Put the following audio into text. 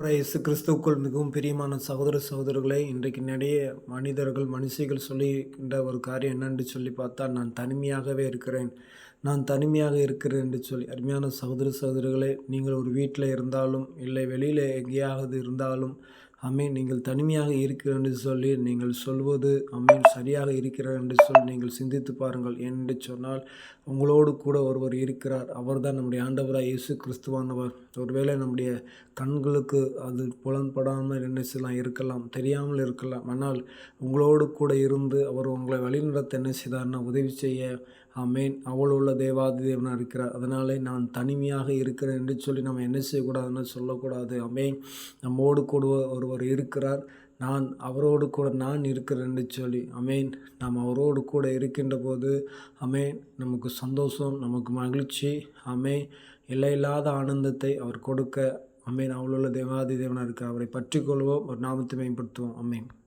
இயேசு கிறிஸ்துவுக்குள் மிகவும் பிரியமான சகோதர சகோதரர்களை இன்றைக்கு நிறைய மனிதர்கள் மனுஷிகள் சொல்லுகின்ற ஒரு காரியம் என்னென்று சொல்லி பார்த்தா நான் தனிமையாகவே இருக்கிறேன். நான் தனிமையாக இருக்கிறேன் என்று சொல்லி. அருமையான சகோதர சகோதரர்களே நீங்கள் ஒரு வீட்டில் இருந்தாலும் இல்லை வெளியில் எங்கேயாவது இருந்தாலும் அமீன் நீங்கள் தனிமையாக இருக்கிற என்று சொல்லி நீங்கள் சொல்வது அமீன் சரியாக இருக்கிறார் என்று சொல்லி நீங்கள் சிந்தித்து பாருங்கள். என்று சொன்னால் உங்களோடு கூட ஒருவர் இருக்கிறார். அவர் தான் நம்முடைய ஆண்டவராக இயேசு கிறிஸ்துவானவர். ஒருவேளை நம்முடைய கண்களுக்கு அது புலன்படாமல் என்ன செய்யலாம் இருக்கலாம் தெரியாமல் இருக்கலாம். ஆனால் உங்களோடு கூட இருந்து அவர் உங்களை வழிநடத்த என்ன செய்தார்னா உதவி செய்ய அமேன் அவள் உள்ள தேவாதி தேவனாக இருக்கிறார். அதனாலே நான் தனிமையாக இருக்கிறேன் என்று சொல்லி நம்ம என்ன செய்யக்கூடாதுன்னு சொல்லக்கூடாது. அமேன் நம்மோடு கூட ஒரு ஒருவர் இருக்கிறார். நான் அவரோடு கூட நான் இருக்கிறேன் என்று சொல்லி அமேன். நாம் அவரோடு கூட இருக்கின்ற போது அமேன். நமக்கு சந்தோஷம் நமக்கு மகிழ்ச்சி அமே எல்லையில்லாத ஆனந்தத்தை அவர் கொடுக்க அமேன். அவளுள்ள தேவாதி தேவனாக இருக்க அவரை பற்றி கொள்வோம் ஒரு நாமத்தை மேம்படுத்துவோம். அமேன்.